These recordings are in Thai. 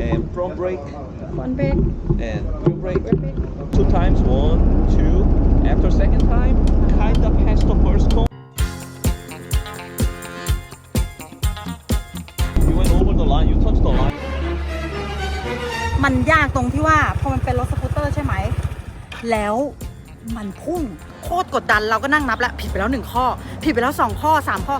and front brake one break and rear brake. Two times, one, two. After second time, kind of pass the first cone. You went over the line, you touched the line. มันยากตรงที่ว่าพอมันเป็นรถสกูตเตอร์ใช่ไหม แล้วมันพุ่งโคตรกดดันเราก็นั่งนับแล้ว ผิดไปแล้วหนึ่งข้อ ผิดไปแล้วสองข้อสามข้อ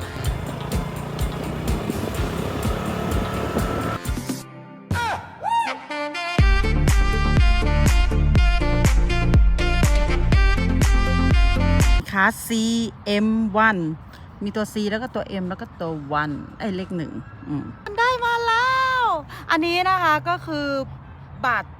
CM1 มีตัว C แล้วก็ตัว M แล้วก็ตัว 1 ไอ้เลขหนึ่งมันได้มาแล้ว อันนี้นะคะก็คือบัตร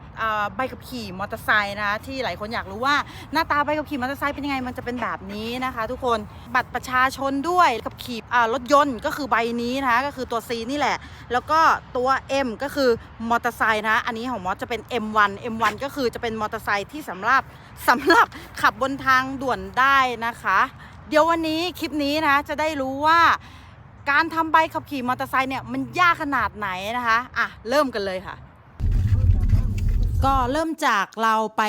ใบขับขี่มอเตอร์ไซค์นะคะที่หลายคนอยากรู้ว่าหน้าตาใบขับขี่มอเตอร์ไซค์เป็นยังไงมันจะเป็นแบบนี้นะคะ ทุกคนบัตรประชาชนด้วยขับขี่รถยนต์ก็คือใบนี้นะคะก็คือตัว C นี่แหละ แล้วก็ตัว M ก็คือมอเตอร์ไซค์นะอันนี้ของมอสจะเป็น M1 M1 ก็คือจะเป็นมอเตอร์ไซค์ที่สำหรับ สำหรับขับบนทางด่วนได้นะคะ เดี๋ยววันนี้คลิปนี้นะจะได้รู้ว่าการทำใบขับขี่มอเตอร์ไซค์เนี่ยมันยากขนาดไหนนะคะ อะ เริ่มกันเลยค่ะ ก็เริ่มจากเราไป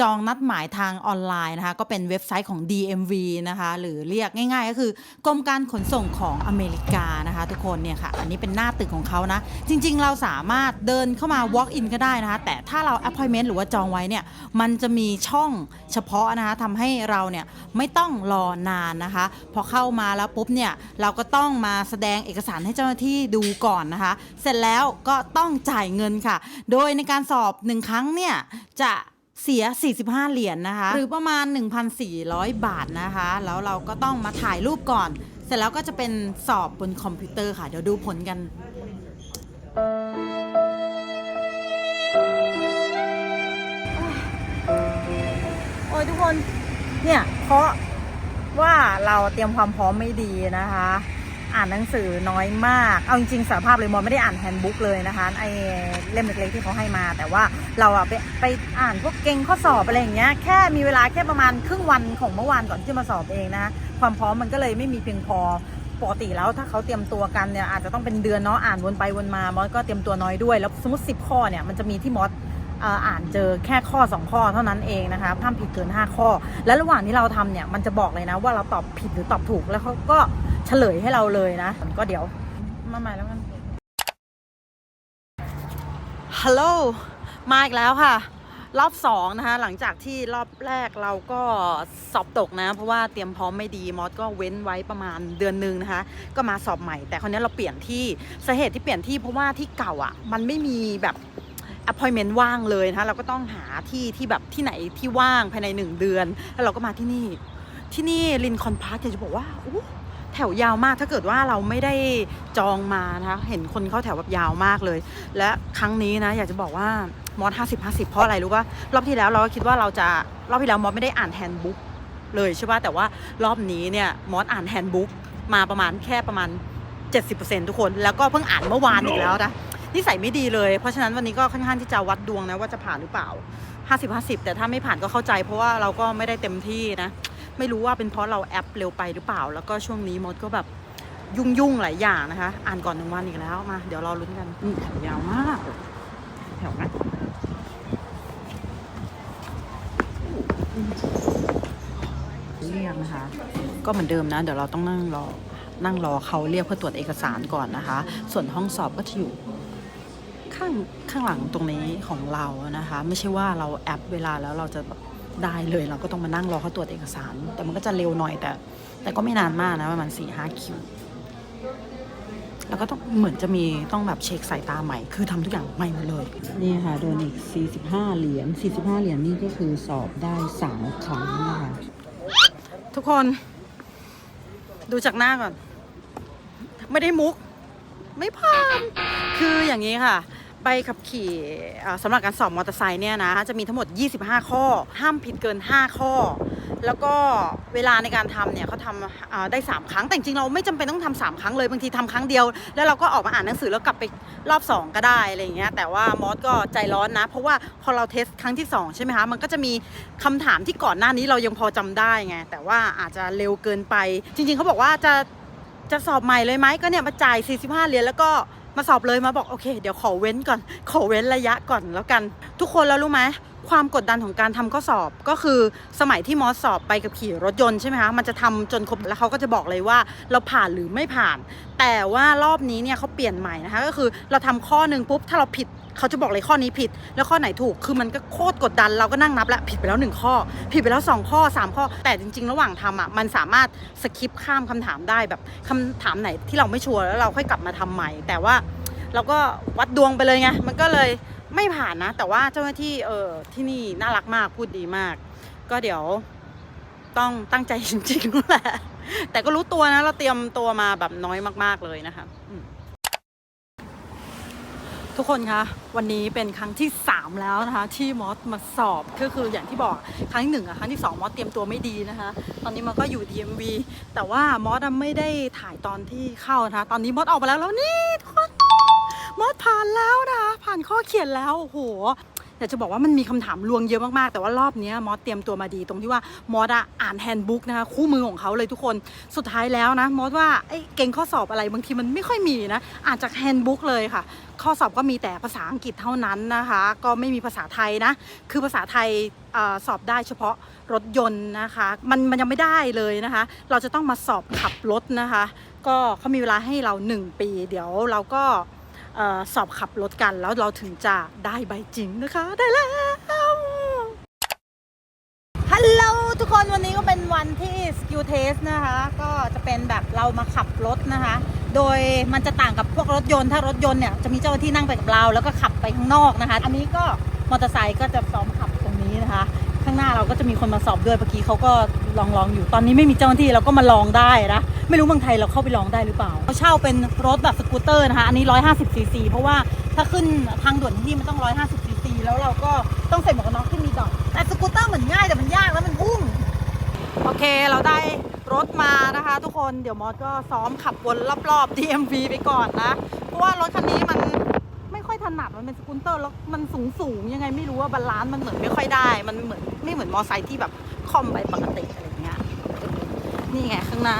จองนัดหมายทางออนไลน์นะคะ ก็เป็นเว็บไซต์ของ DMV นะคะ หรือเรียกง่ายๆ ก็คือกรมการขนส่งของอเมริกานะคะ ทุกคนเนี่ยค่ะ อันนี้เป็นหน้าตึกของเขานะ จริงๆ เราสามารถเดินเข้ามา walk in ก็ได้นะคะ แต่ถ้าเรา appointment หรือว่าจองไว้เนี่ย มันจะมีช่องเฉพาะนะคะทำให้เราเนี่ยไม่ต้องรอนานนะคะ พอเข้ามาแล้วปุ๊บเนี่ย เราก็ต้องมาแสดงเอกสารให้เจ้าหน้าที่ดูก่อนนะคะ เสร็จแล้วก็ต้องจ่ายเงินค่ะ โดยในการสอบหนึ่งครั้งเนี่ยจะ เสีย 45 เหรียญนะคะ หรือประมาณ 1,400 บาทนะคะ แล้วเราก็ต้องมาถ่ายรูปก่อน เสร็จแล้วก็จะเป็นสอบบนคอมพิวเตอร์ค่ะ เดี๋ยวดูผลกัน โอ้ยทุกคน เนี่ยเพราะว่าเราเตรียมความพร้อมไม่ดีนะคะ อ่านหนังสือน้อยมาก เอาจริงๆสารภาพเลยมอนไม่ได้อ่านแฮนด์บุ๊กเลยนะคะไอเล่มเล็กๆที่เขาให้มา แต่ว่า เราอะไปไปอ่านพวกเก่งข้อสอบอะไรอย่างเงี้ยแค่มีเวลาแค่ประมาณครึ่งวันของเมื่อวานก่อนที่จะมาสอบเองนะความพร้อมมันก็เลยไม่มีเพียงพอปกติแล้วถ้าเขาเตรียมตัวกันเนี่ยอาจจะต้องเป็นเดือนเนาะอ่านวนไปวนมามอสก็เตรียมตัวน้อยด้วย แล้วสมมติ 10 ข้อเนี่ยมันจะมีที่มอสอ่ออ่านเจอแค่ข้อ 2 ข้อเท่านั้นเองนะคะห้ามผิดเกิน 5 ข้อ และระหว่างที่เราทำเนี่ยมันจะบอกเลยนะว่าเราตอบผิดหรือตอบถูกแล้วเขาก็เฉลยให้เราเลยนะ ก็เดี๋ยวมาใหม่แล้วกันฮัลโหล มาอีกแล้วค่ะ รอบสองนะคะ หลังจากที่รอบแรกเราก็สอบตกนะ เพราะว่าเตรียมพร้อมไม่ดีมอสก็เว้นไว้ประมาณเดือนหนึ่งนะคะ ก็มาสอบใหม่ แต่คราวนี้เราเปลี่ยนที่สาเหตุที่เปลี่ยนที่เพราะว่าที่เก่าอะ มันไม่มีแบบ appointment ว่างเลยนะคะเราก็ต้องหาที่ที่แบบที่ไหนที่ว่างภายในหนึ่งเดือน แล้วเราก็มาที่นี่ ที่นี่ลินคอนพาร์คอยากจะบอกว่าอู้แถวยาวมากถ้าเกิดว่าเราไม่ได้จองมานะคะเห็นคนเข้าแถวแบบยาวมากเลย และครั้งนี้นะ อยากจะบอกว่า มอสห้าสิบห้าสิบเพราะอะไรรู้ป่ะรอบที่แล้วเราก็คิดว่าเราจะรอบที่แล้วมอสไม่ได้อ่านแฮนด์บุ๊กเลยใช่ป่ะแต่ว่ารอบนี้เนี่ยมอสอ่านแฮนด์บุ๊กมาประมาณแค่ประมาณ 70%ทุกคน แล้วก็เพิ่งอ่านเมื่อวานอีกแล้วนะนิสัยไม่ดีเลย เพราะฉะนั้นวันนี้ก็ค่อนข้างที่จะวัดดวงนะว่าจะผ่านหรือเปล่า 50 50 แต่ถ้าไม่ผ่านก็เข้าใจ เพราะว่าเราก็ไม่ได้เต็มที่นะ ไม่รู้ว่าเป็นเพราะเราแอปเร็วไปหรือเปล่า แล้วก็ช่วงนี้มดก็แบบยุ่งยุ่งๆหลายอย่างนะคะ อ่านก่อนหนึ่งวันอีกแล้วมา เดี๋ยวรอลุ้นกันแถวยาวมากแถวนะ เรียกนะคะ ก็เหมือนเดิมนะ เดี๋ยวเราต้องนั่งรอ นั่งรอเขาเรียกเพื่อตรวจเอกสารก่อนนะคะ ส่วนห้องสอบก็จะอยู่ข้างข้างหลังตรงนี้ของเรานะคะ ไม่ใช่ว่าเราแอปเวลาแล้วเราจะได้เลยเราก็ต้องมานั่งรอเขาตรวจเอกสาร แต่มันก็จะเร็วหน่อยแต่ แต่ก็ไม่นานมากนะประมาณสี่ห้าคิว แล้วก็ต้องเหมือนจะมีต้องแบบเช็คสายตาใหม่ คือทำทุกอย่างใหม่หมดเลย นี่ค่ะโดนอีก 45 เหรียญ 45 เหรียญนี่ก็คือสอบได้ 3 ครั้งนะคะทุกคน ดูจากหน้าก่อน ไม่ได้มุก ไม่ผ่านคืออย่างนี้ค่ะใบขับขี่อ่าสำหรับการสอบมอเตอร์ไซค์เนี่ยนะจะมีทั้งหมด 25 ข้อ ห้ามผิดเกิน 5 ข้อ แล้วก็เวลาในการทำเนี่ยเขาทำได้3ครั้งแต่จริงเราไม่จำเป็นต้องทำสามครั้งเลยบางทีทำครั้งเดียว แล้วเราก็ออกมาอ่านหนังสือแล้วกลับไปรอบ 2 ก็ได้อะไรอย่างเงี้ยแต่ว่ามอสก็ใจร้อนนะ เพราะว่าพอเราเทสครั้งที่ 2 ใช่ไหมคะมันก็จะมีคำถามที่ก่อนหน้านี้เรายังพอจำได้ไงแต่ว่าอาจจะเร็วเกินไป จริง ๆเขาบอกว่าจะจะสอบใหม่เลยไหมก็เนี่ยมาจ่าย 45เหรียญแล้วก็มาสอบเลยมาบอกโอเค เดี๋ยวขอเว้นก่อน ขอเว้นระยะก่อนแล้วกัน ทุกคนแล้วรู้ไหม ความกดดันของการทำข้อสอบก็คือสมัยที่มอสสอบไปกับขี่รถยนต์ใช่ไหมคะมันจะทำจนครบแล้วเขาก็จะบอกเลยว่าเราผ่านหรือไม่ผ่าน แต่ว่ารอบนี้เนี่ยเขาเปลี่ยนใหม่นะคะก็คือเราทำข้อหนึ่งปุ๊บถ้าเราผิดเขาจะบอกเลยข้อนี้ผิด แล้วข้อไหนถูกคือมันก็โคตรกดดันเราก็นั่งนับล้วผิดไปแล้วหนึ่งข้อ ผิดไปแล้วสองข้อสามข้อ แต่จริง ๆ ระหว่างทำอะมันสามารถสคิปข้ามคำถามได้แบบคำถามไหนที่เราไม่ชัวร์แล้วเราค่อยกลับมาทำใหม่ แต่ว่าเราก็วัดดวงไปเลยไงมันก็เลย ไม่ผ่านนะ แต่ว่าเจ้าหน้าที่เออที่นี่น่ารักมากพูดดีมาก ก็เดี๋ยวต้องตั้งใจจริงๆแหละแต่ก็รู้ตัวนะ เราเตรียมตัวมาแบบน้อยมากๆเลยนะคะทุกคนคะวันนี้เป็นครั้งที่ 3 แล้วนะคะ ที่มอสมาสอบก็คืออย่างที่บอกครั้งที่หนึ่งอะครั้งที่สองมอสเตรียมตัวไม่ดีนะคะ ตอนนี้มันก็อยู่ DMV แต่ว่ามอสไม่ได้ถ่ายตอนที่เข้านะคะ ตอนนี้มอสออกมาแล้วแล้วนี่ มอสผ่านแล้วนะผ่านข้อเขียนแล้วโอ้โหอยากจะบอกว่ามันมีคำถามลวงเยอะมากๆ แต่ว่ารอบนี้มอสเตรียมตัวมาดีตรงที่ว่ามอสอะอ่านแฮนด์บุ๊กนะคะคู่มือของเขาเลยทุกคนสุดท้ายแล้วนะมอสว่าไอ้เก่งข้อสอบอะไรบางทีมันไม่ค่อยมีนะอ่านจากแฮนด์บุ๊กเลยค่ะ ข้อสอบก็มีแต่ภาษาอังกฤษเท่านั้นนะคะ ก็ไม่มีภาษาไทยนะ คือภาษาไทยอสอบได้เฉพาะรถยนต์นะคะมันมันยังไม่ได้เลยนะคะ เราจะต้องมาสอบขับรถนะคะ ก็เขามีเวลาให้เรา 1 ปี เดี๋ยวเราก็ สอบขับรถกัน แล้วเราถึงจะได้ใบจริงนะคะ ได้แล้วฮัลโหลทุกคนวันนี้ก็เป็นวันที่ skill test นะคะ ก็จะเป็นแบบเรามาขับรถนะคะ โดยมันจะต่างกับพวกรถยนต์ถ้ารถยนต์เนี่ยจะมีเจ้าหน้าที่นั่งไปกับเรา แล้วก็ขับไปข้างนอกนะคะ อันนี้ก็มอเตอร์ไซค์ก็จะซ้อมขับตรงนี้นะคะ หน้าเราก็จะมีคนมาสอบด้วยเมื่อกี้เขาก็ลองลองอยู่ตอนนี้ไม่มีเจ้าหน้าที่เราก็มาลองได้นะไม่รู้เมืองไทยเราเข้าไปลองได้หรือเปล่าเขาเช่าเป็นรถแบบสกูตเตอร์นะคะอันนี้ 150ซีซีเพราะว่าถ้าขึ้นทางด่วนที่มันต้อง 150ซีซีแล้วเราก็ต้องใส่หมวกกันน็อกขึ้นมีดอกแต่สกูตเตอร์เหมือนง่ายแต่มันยากแล้วมันพุ่งโอเคเราได้รถมานะคะ ทุกคนเดี๋ยวมอสก็ซ้อมขับวนรอบๆ DMV ไปก่อนนะเพราะว่ารถคันนี้มัน นัดมันเป็นสกูตเตอร์แล้วมันสูงสูงๆยังไงไม่รู้ว่าบาลานซ์มันเหมือนไม่ค่อยได้ มันเหมือนไม่เหมือนมอไซค์ที่แบบคล่อมไปปกติอะไรอย่างเงี้ยนี่ไงข้างหน้า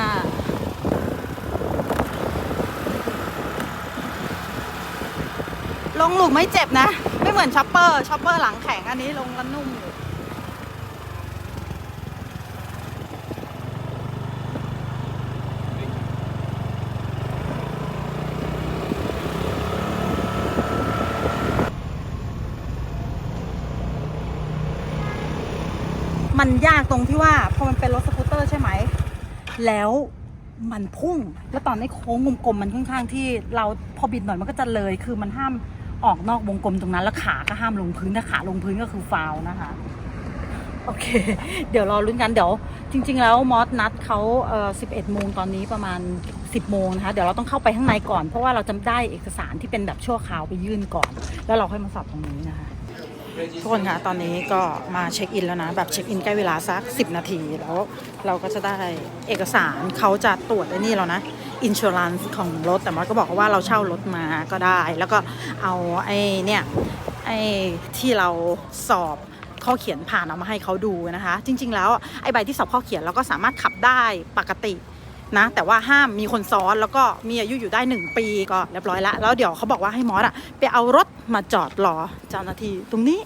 ลงหลุมไม่เจ็บนะ ไม่เหมือนช็อปเปอร์ช็อปเปอร์หลังแข็งอันนี้ลงแล้วนุ่มอยู่ มันยากตรงที่ว่าพอมันเป็นรถสกูตเตอร์ใช่ไหม แล้วมันพุ่ง แล้วตอนในโค้งวงกลมมันค่อนข้างที่เราพอบิดหน่อยมันก็จะเลย คือมันห้ามออกนอกวงกลมตรงนั้น แล้วขาก็ห้ามลงพื้นถ้าขาลงพื้นก็คือฟาวนะคะ โอเค เดี๋ยวรอลุ้นกันเดี๋ยว จริง ๆ แล้วมอสนัดเขาเอ่อ11โมงตอนนี้ประมาณ10โมงนะคะเดี๋ยวเราต้องเข้าไปข้างในก่อน เพราะว่าเราจะได้เอกสารที่เป็นแบบชั่วคราวไปยื่นก่อน แล้วเราค่อยมาสอบตรงนี้นะคะ ทุกคนคะตอนนี้ก็มาเช็คอินแล้วนะ แบบเช็คอินใกล้เวลาสัก 10 นาทีแล้วเราก็จะได้เอกสารเขาจะตรวจไอ้นี่แล้วนะอินช r รันของรถแต่มอสก็บอกว่าเราเช่ารถมาก็ได้ แล้วก็เอาไอ้เนี่ยไอ้ที่เราสอบข้อเขียนผ่านเอามาให้เขาดูนะคะ จริง ๆ แล้วไอ้ใบที่สอบข้อเขียนเราก็สามารถขับได้ปกติ นะ แต่ว่าห้ามมีคนซ้อนแล้วก็มีอายุอยู่ได้ 1 ปีก็เรียบร้อยแล้วแล้วเดี๋ยวเขาบอกว่าให้มอสอะไปเอารถมาจอดรอเจ้าหน้าที่ตรงนี้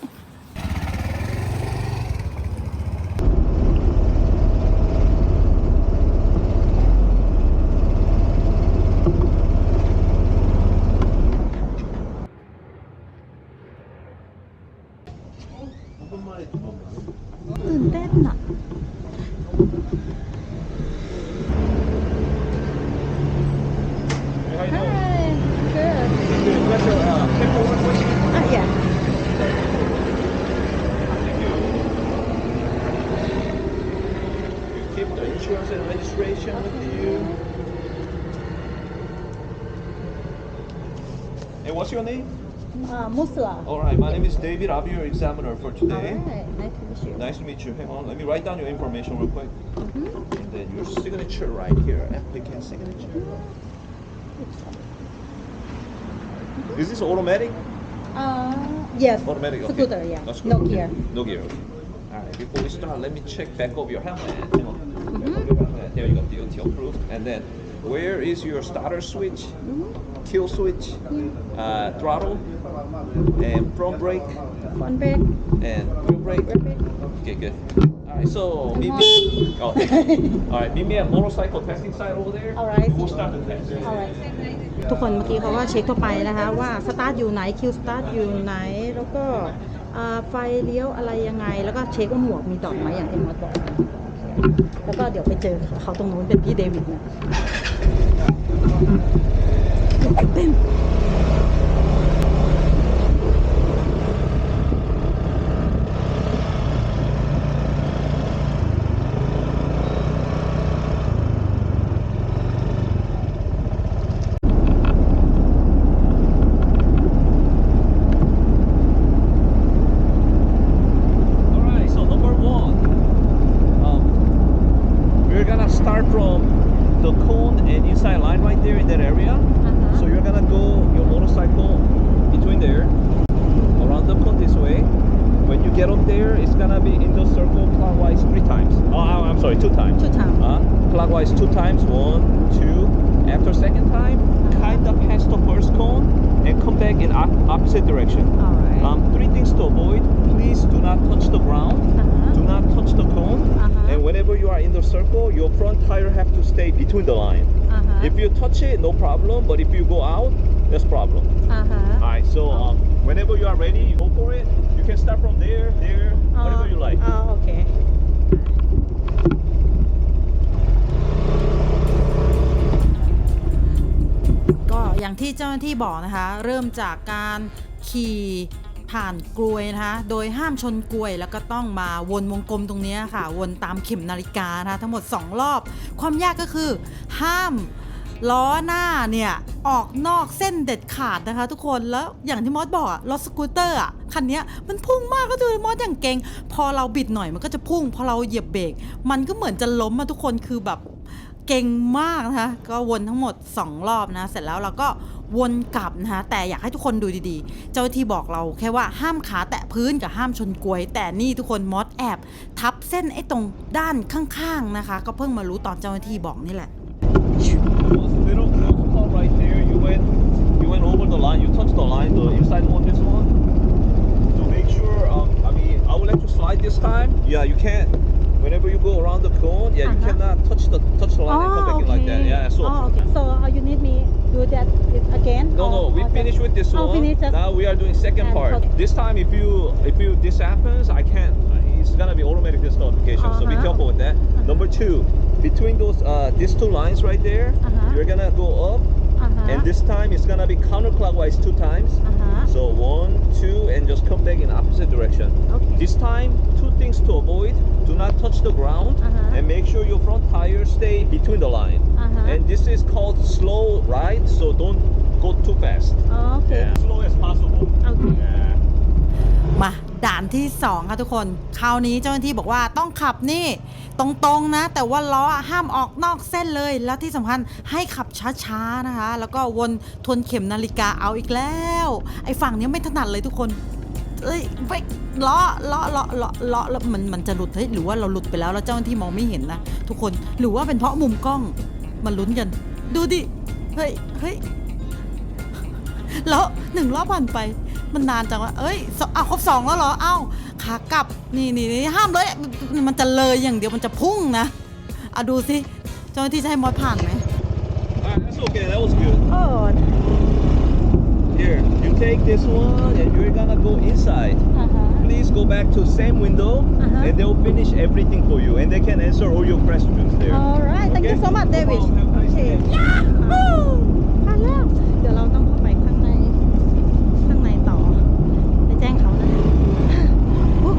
All right, my name is David. I'll be your examiner for today. Alright, nice to meet you. Nice to meet you. Hang on, let me write down your information real quick. Mhm. And then your signature right here, applicant signature. Is this automatic? Uh, yes. Automatic. Okay. Scooter, yeah. That's No gear. No gear. Okay. All right. Before we start, let me check back of your helmet. Hang on. Back Mhm. of your helmet. There you go. DOT approved. And then where is your starter switch, kill switch, uh, throttle, and front brake, ฟอนเบรก and rear brake. Okay, good. All right, so meet me. Oh, thank you. All right, meet me at motorcycle testing site over there. Alright. We'll start the test. ทุกคนเมื่อกี้เขาก็เช็คเข้าไปนะคะว่าสตาร์ทอยู่ไหนคิวสตาร์ทอยู่ไหน แล้วก็อ่าไฟเลี้ยวอะไรยังไง แล้วก็เช็คว่าหมวกมีดอกไหมอย่างที่มอสบอกแล้วก็เดี๋ยวไปเจอเขาตรงนู้นเป็นพี่เดวิดนะ ตื่น there in that area. So you're gonna go your motorcycle between there, around the cone this way. When you get up there, it's gonna be in the circle clockwise three times. Oh, I- I'm sorry, two times. Two times. Uh, clockwise two times. One, two. After second time, kind of pass the first cone and come back in op- opposite direction. Alright. Um, three things to avoid. Please do not touch the ground. Uh-huh. Do not touch the cone. Uh-huh. And whenever you are in the circle, your front tire have to stay between the line. อ่าฮะ If you touch it, no problem. But if you go out, that's problem. อ่าฮะ Alright, so um, whenever you are ready, go for it. You can start from there, there, whatever you like. อ๋อโอเค ก็อย่างที่เจ้าหน้าที่บอกนะคะ เริ่มจากการขี่ ผ่านกลวยนะคะโดยห้ามชนกลวยแล้วก็ต้องมาวนวงกลมตรงนี้ค่ะ วนตามเข็มนาฬิกานะคะทั้งหมด 2 รอบ ความยากก็คือ ห้ามล้อหน้าเนี่ยออกนอกเส้นเด็ดขาดนะคะทุกคนแล้วอย่างที่มอสบอกอะรถสกูตเตอร์อะคันนี้มันพุ่งมากก็ดูมอสอย่างเก่งพอเราบิดหน่อยมันก็จะพุ่ง พอเราเหยียบเบรกมันก็เหมือนจะล้มมาทุกคนคือแบบเก่งมากนะคะก็วนทั้งหมด 2 รอบนะ เสร็จแล้วเราก็ วนกลับนะคะแต่อยากให้ทุกคนดูดีๆ เจ้าที่บอกเราแค่ว่าห้ามขาแตะพื้นกับห้ามชนกลวย แต่นี่ทุกคนมอสแอบทับเส้นไอ้ตรงด้านข้างๆนะคะ ก็เพิ่งมารู้ตอนเจ้าหน้าที่บอกนี่แหละ Yeah, you can't. whenever you go around the cone, yeah, uh -huh. you uh-huh. cannot touch the touch the line oh, and come back okay. in like that. Oh, yeah, so. Oh, okay. So uh, you need me do that again? No, or, no, we finish with this oh, one. now we are doing second part. Okay. This time, if you if you this happens, I can't. It's gonna be automatic disqualification. Uh -huh. So be uh-huh. careful with that. -huh. Number two, between those uh, these two lines right there, uh-huh. you're gonna go up. And this time it's gonna be counterclockwise two times. So one, two, and just come back in opposite direction. Okay. This time, two things to avoid. Do not touch the ground, Uh-huh. and make sure your front tires stay between the line. Uh-huh. And this is called slow ride, so don't go too fast. อ๋อโอเค Yeah, slow as possible. โอเค Yeah. มาด่านที่ 2 ค่ะทุกคน คราวนี้เจ้าหน้าที่บอกว่าต้องขับนี่ ตรงๆนะ แต่ว่าล้อห้ามออกนอกเส้นเลย แล้วที่สำคัญให้ขับช้าๆนะคะ แล้วก็วนทวนเข็มนาฬิกาเอาอีกแล้ว ไอ้ฝั่งเนี้ยไม่ถนัดเลยทุกคน เอ้ยไปล้อล้อล้อล้อล้อแล้วมันมันจะหลุดเฮ้ยหรือว่าเราหลุดไปแล้วแล้วเจ้าหน้าที่มองไม่เห็นนะทุกคนหรือว่าเป็นเพราะมุมกล้องมันลุ้นกัน ดูดิเฮ้ยเฮ้ยแล้วหนึ่งรอบผ่านไป มันนานจังวะเอ้ยสอ้าวครบสองแล้วเหรอเอ้าขากลับนี่นี่นี่ห้ามเลยมันจะเลยอย่างเดียวมันจะพุ่งนะอะดูสิเจ้าหน้าที่จะให้มอสผ่านไหม Oh, that's okay. That was good. โอ้ Here, you take this one and you're gonna go inside. อ่าฮะ Please go back to same window Uh-huh. and they'll finish everything for you and they can answer all your questions there. alright thank you Okay? so much No David problem. Have a โอ nice เค day. ผ่านแล้ว เดี๋ยวเราต้องเข้าไปข้างใน ข้างในต่อ ไปแจ้งเขานะโอ้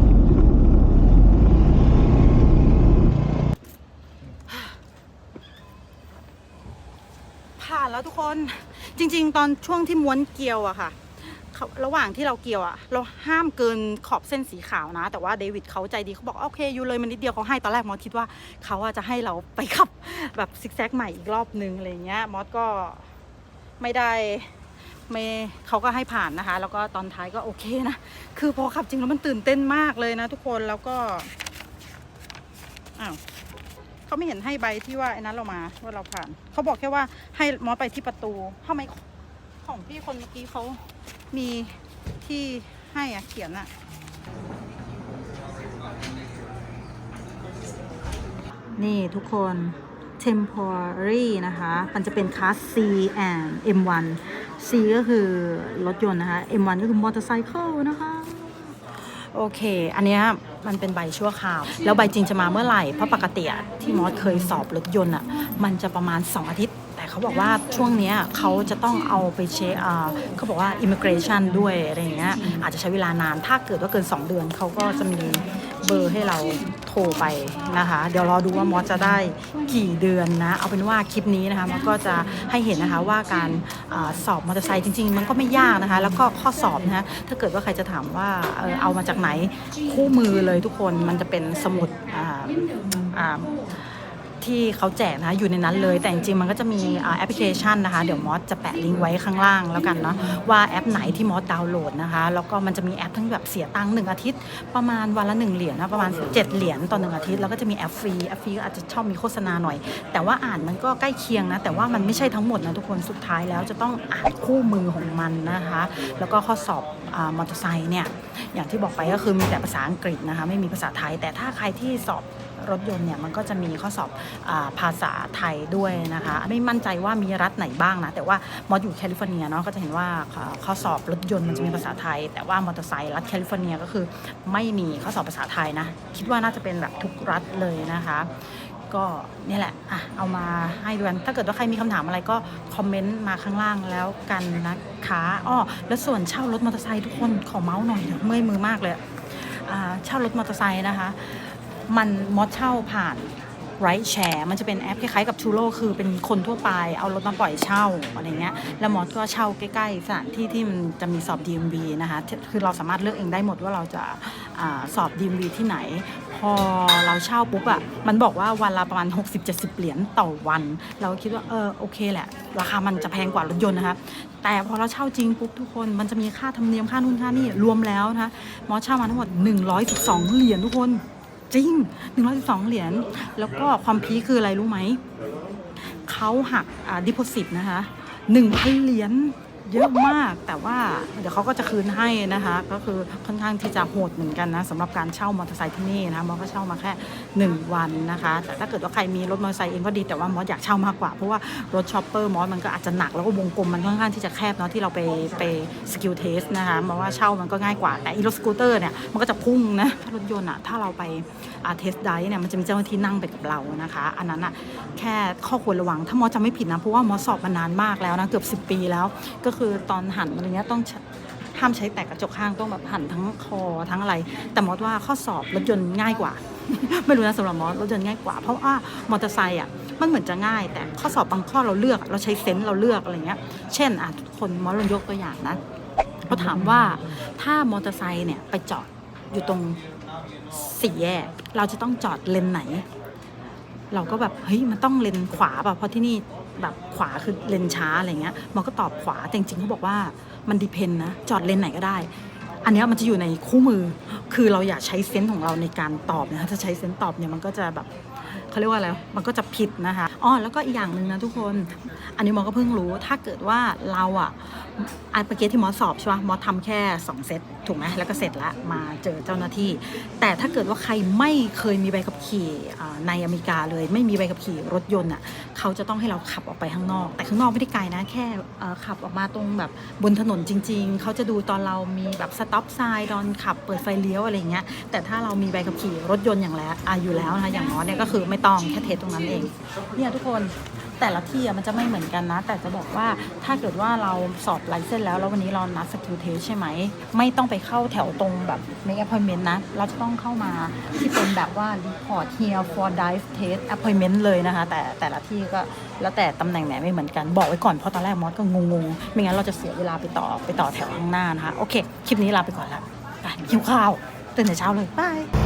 ผ่านแล้วทุกคน จริง ๆ ตอนช่วงที่ม้วนเกลียวอะค่ะระหว่างที่เราเกี่ยวอะเราห้ามเกินขอบเส้นสีขาวนะ แต่ว่าเดวิดเขาใจดีเขาบอกโอเคอยู่เลยมันนิดเดียวเขาให้ตอนแรกมอสคิดว่าเขาอะจะให้เราไปขับแบบซิกแซกใหม่อีกรอบนึงอะไรเงี้ยมอสก็ไม่ได้ไม่เขาก็ให้ผ่านนะคะ แล้วก็ตอนท้ายก็โอเคนะ คือพอขับจริงแล้วมันตื่นเต้นมากเลยนะทุกคนแล้วก็อ้าว เขาไม่เห็นให้ใบที่ว่าไอ้นั้นเรามาว่าเราผ่าน เขาบอกแค่ว่าให้มอสไปที่ประตูทำไมของพี่คนเมื่อกี้เขามีที่ให้อะเขียนอะนี่ทุกคน temporary นะคะ มันจะเป็นคลาส C and M1 C ก็คือรถยนต์นะคะ M1 ก็คือมอเตอร์ไซค์นะคะ โอเค อันเนี้ยมันเป็นใบชั่วคราว แล้วใบจริงจะมาเมื่อไหร่ เพราะปกติอะที่มอสเคยสอบรถยนต์อะมันจะประมาณ 2 อาทิตย์ แต่เขาบอกว่าช่วงเนี้ยเขาจะต้องเอาไปเช็คอ่าเขาบอกว่า immigration ด้วยอะไรอย่างเงี้ย อาจจะใช้เวลานาน ถ้าเกิดว่าเกิน 2 เดือนเขาก็จะมีเบอร์ให้เรา โทรไปนะคะ เดี๋ยวรอดูว่ามอสจะได้กี่เดือนนะ เอาเป็นว่าคลิปนี้นะคะมันก็จะให้เห็นนะคะว่าการอสอบมอเตอร์ไซค์จริง ๆ มันก็ไม่ยากนะคะ แล้วก็ข้อสอบนะคะถ้าเกิดว่าใครจะถามว่าเออเอามาจากไหนคู่มือเลยทุกคนมันจะเป็นสมุดอ่าอ่า ที่เขาแจกนะคะอยู่ในนั้นเลย แต่จริงๆมันก็จะมีแอปพลิเคชันนะคะ เดี๋ยวมอสจะแปะลิงก์ไว้ข้างล่างแล้วกันเนาะว่าแอปไหนที่มอสดาวน์โหลดนะคะ แล้วก็มันจะมีแอปทั้งแบบเสียตังค์หนึ่งอาทิตย์ ประมาณวันละหนึ่งเหรียญนะประมาณ 7 เหรียญต่อหนึ่งอาทิตย์แล้วก็จะมีแอปฟรีแอปฟรีก็อาจจะชอบมีโฆษณาหน่อย แต่ว่าอ่านมันก็ใกล้เคียงนะแต่ว่ามันไม่ใช่ทั้งหมดนะทุกคนสุดท้ายแล้วจะต้องอ่านคู่มือของมันนะคะ แล้วก็ข้อสอบอมอเตอร์ไซค์เนี่ยอย่างที่บอกไปก็คือมีแต่ภาษาอังกฤษนะคะไม่มีภาษาไทย แต่ถ้าใครที่สอบ รถยนต์เนี่ยมันก็จะมีข้อสอบอภาษาไทยด้วยนะคะ ไม่มั่นใจว่ามีรัฐไหนบ้างนะ แต่ว่ามอสอยู่แคลิฟอร์เนียเนาะก็จะเห็นว่าข้อสอบรถยนต์มันจะมีภาษาไทย แต่ว่ามอเตอร์ไซค์รัฐแคลิฟอร์เนียก็คือไม่มีข้อสอบภาษาไทยนะ คิดว่าน่าจะเป็นแบบทุกรัฐเลยนะคะก็นี่แหละอะเอามาให้ดูกันถ้าเกิดว่าใครมีคำถามอะไรก็คอมเมนต์มาข้างล่างแล้วกันนะคะอ้อแล้วส่วนเช่ารถมอเตอร์ไซค์ทุกคนขอเมาส์หน่อยเดี๋ยวเมื่อยมือมากเลยอ่าเช่ารถมอเตอร์ไซค์นะคะ มันมอดเช่าผ่านไรแชร์มันจะเป็นแอปคล้ายๆกับชูโร่คือเป็นคนทั่วไปเอารถมาปล่อยเช่าอะไรเงี้ยแล้วมอสก็เช่าใกล้ๆสถานที่ที่มันจะมีสอบ DMV นะคะคือเราสามารถเลือกเองได้หมดว่าเราจะอาสอบ DMV ที่ไหน พอเราเช่าปุ๊บอะมันบอกว่าวันละประมาณ 60-70 เหรียญต่อวัน เราคิดว่าเออโอเคแหละ ราคามันจะแพงกว่ารถยนต์นะคะแต่พอเราเช่าจริงปุ๊บทุกคนมันจะมีค่าธรรมเนียมค่านู่นค่านี่รวมแล้วนะคะมอสเช่ามาทั้งหมด 112 เหรียญทุกคน จริง 112 เหรียญ แล้วก็ความพีคคืออะไรรู้ไหม เขาหักอ่าดิโพสิตนะคะ 1,000 เหรียญ เยอะมากแต่ว่าเดี๋ยวเขาก็จะคืนให้นะคะ ก็คือค่อนข้างที่จะโหดเหมือนกันนะสำหรับการเช่ามอเตอร์ไซค์ที่นี่นะคะมอสก็เช่ามาแค่ 1 วันนะคะ แต่ถ้าเกิดว่าใครมีรถมอเตอร์ไซค์เองก็ดีแต่ว่ามอสอยากเช่ามากกว่า เพราะว่ารถชอปเปอร์มอสมันก็อาจจะหนักแล้วก็วงกลมมันค่อนข้างที่จะแคบเนาะที่เราไปไปสกิลเทสนะคะมอสว่าเช่ามันก็ง่ายกว่าแต่อีรถสกูตเตอร์เนี่ยมันก็จะพุ่งนะถ้ารถยนต์อะถ้าเราไปอาเทสไดเนี่ยมันจะมีเจ้าหน้าที่นั่งไปกับเรานะคะ อันนั้นอะแค่ข้อควรระวังถ้ามอสจำไม่ผิดนะเพราะว่ามอสสอบมานานมากแล้วนะเกือบ 10 ปีแล้วก็คือตอนหันอะไรเงี้ยต้องห้ามใช้แต่กระจกข้างต้องแบบหันทั้งคอทั้งอะไร แต่มอสว่าข้อสอบรถยนต์ง่ายกว่า ไม่รู้นะสำหรับมอสรถยนต์ง่ายกว่า เพราะว่ามอเตอร์ไซค์อะมันเหมือนจะง่าย แต่ข้อสอบบางข้อเราเลือก เราใช้เซนส์เราเลือกอะไรเงี้ย เช่นอะทุกคนมอสลองยกตัวอย่างนะเขาถามว่าถ้ามอเตอร์ไซค์เนี่ยไปจอดอยู่ตรงสี่แยกเราจะต้องจอดเลนไหน เราก็แบบเฮ้ยมันต้องเลนขวาป่ะเพราะที่นี่ แบบขวาคือเลนช้าอะไรเงี้ยมันก็ตอบขวาแต่จริงๆเขาบอกว่ามันดีเพนนะจอดเลนไหนก็ได้ อันนี้มันจะอยู่ในคู่มือ คือเราอยากใช้เซนส์ของเราในการตอบนะถ้าใช้เซนส์ตอบเนี่ยมันก็จะแบบเขาเรียกว่าอะไรมันก็จะผิดนะคะอ๋อแล้วก็อีกอย่างหนึ่งนะทุกคน อันนี้มอก็เพิ่งรู้ถ้าเกิดว่าเราอะอันเมื่อกี้ที่มอสอบใช่ไหมมอสทำแค่ 2 เซตถูกไหมแล้วก็เสร็จละมาเจอเจ้าหน้าที่ แต่ถ้าเกิดว่าใครไม่เคยมีใบขับขี่ในอเมริกาเลย ไม่มีใบขับขี่รถยนต์อะเขาจะต้องให้เราขับออกไปข้างนอก แต่ข้างนอกไม่ได้ไกลนะแค่ขับออกมาตรงแบบบนถนนจริง ๆ เขาจะดูตอนเรามีแบบสต็อปไซน์ตอนขับเปิดไฟเลี้ยวอะไรเงี้ยแต่ถ้าเรามีใบขับขี่รถยนต์อย่างแล้วอาอยู่แล้วนะคะอย่างมอสเนี่ยก็คือไม่ต้องแค่เทสตรงนั้นเองเนี่ยทุกคนแต่ละที่มันจะไม่เหมือนกันนะ แต่จะบอกว่าถ้าเกิดว่าเราสอบไลเซนแล้วแล้ววันนี้เรานัดสกิลเทสใช่ไหม ไม่ต้องไปเข้าแถวตรงแบบ make appointment นะ เราจะต้องเข้ามาที่เป็นแบบว่า report here for dive test appointment เลยนะคะ แต่แต่ละที่ก็แล้วแต่ตำแหน่งไหนไม่เหมือนกันบอกไว้ก่อนเพราะตอนแรกมอสก็งงๆ ไม่งั้นเราจะเสียเวลาไปต่อไปต่อแถวข้างหน้านะคะโอเคคลิปนี้ลาไปก่อนละไปหิวข้าวตื่นแต่เช้าเลยบาย